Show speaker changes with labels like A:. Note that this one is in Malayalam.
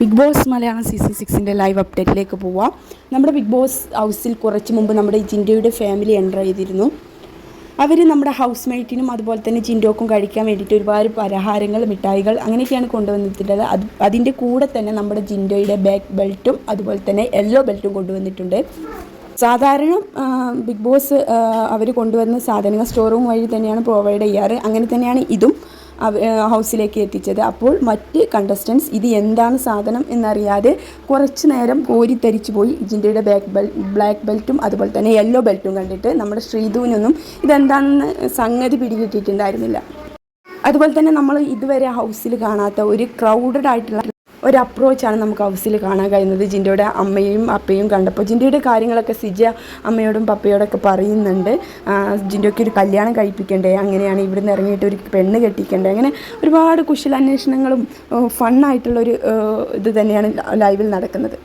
A: ബിഗ് ബോസ് മലയാളം സീസൺ സിക്സിന്റെ ലൈവ് അപ്ഡേറ്റിലേക്ക് പോവാം. നമ്മുടെ ബിഗ് ബോസ് ഹൗസിൽ കുറച്ച് മുമ്പ് നമ്മുടെ ജിൻഡോയുടെ ഫാമിലി എന്റർ ചെയ്തിരുന്നു. അവർ നമ്മുടെ ഹൗസ് മേറ്റിനും അതുപോലെ തന്നെ ജിൻഡോക്കും കഴിക്കാൻ വേണ്ടിയിട്ട് ഒരുപാട് പലഹാരങ്ങൾ മിഠായികൾ അങ്ങനെയൊക്കെയാണ് കൊണ്ടുവന്നിട്ടുള്ളത്. അത് അതിന്റെ കൂടെ തന്നെ നമ്മുടെ ജിൻഡോയുടെ ബാക്ക് ബെൽറ്റും അതുപോലെ തന്നെ യെല്ലോ ബെൽറ്റും കൊണ്ടുവന്നിട്ടുണ്ട്. സാധാരണ ബിഗ് ബോസ് അവർ കൊണ്ടുവന്ന സാധനങ്ങൾ സ്റ്റോർ റൂം വഴി തന്നെയാണ് പ്രൊവൈഡ് ചെയ്യാറ്. അങ്ങനെ തന്നെയാണ് ഇതും. ഹൗസിലേക്ക് എത്തിച്ചത്. അപ്പോൾ മറ്റ് കണ്ടസ്റ്റൻസ് ഇത് എന്താണ് സാധനം എന്നറിയാതെ കുറച്ച് നേരം കോരിത്തരിച്ചു പോയി. ജിൻഡയുടെ ബാക്ക് ബെൽ ബ്ലാക്ക് ബെൽറ്റും അതുപോലെ തന്നെ യെല്ലോ ബെൽറ്റും കണ്ടിട്ട് നമ്മുടെ ശ്രീധുവിനൊന്നും ഇതെന്താണെന്ന് സംഗതി പിടികിട്ടിയിട്ടുണ്ടായിരുന്നില്ല. അതുപോലെ തന്നെ നമ്മൾ ഇതുവരെ ഹൗസിൽ കാണാത്ത ഒരു ക്രൗഡഡ് ആയിട്ടുള്ള ഒരു അപ്രോച്ചാണ് നമുക്ക് ഹൗസിൽ കാണാൻ കഴിയുന്നത്. ജിൻഡയുടെ അമ്മയും അപ്പയും കണ്ടപ്പോൾ ജിൻഡയുടെ കാര്യങ്ങളൊക്കെ സിജ അമ്മയോടും പപ്പയോടൊക്കെ പറയുന്നുണ്ട്. ജിൻഡോയ്ക്ക് ഒരു കല്യാണം കഴിപ്പിക്കണ്ടേ? അങ്ങനെയാണ് ഇവിടുന്ന് ഇറങ്ങിയിട്ട് ഒരു പെണ്ണ് കെട്ടിക്കണ്ടേ? അങ്ങനെ ഒരുപാട് കുശലാന്വേഷണങ്ങളും ഫണ്ണായിട്ടുള്ളൊരു ഇത് തന്നെയാണ് ലൈവിൽ നടക്കുന്നത്.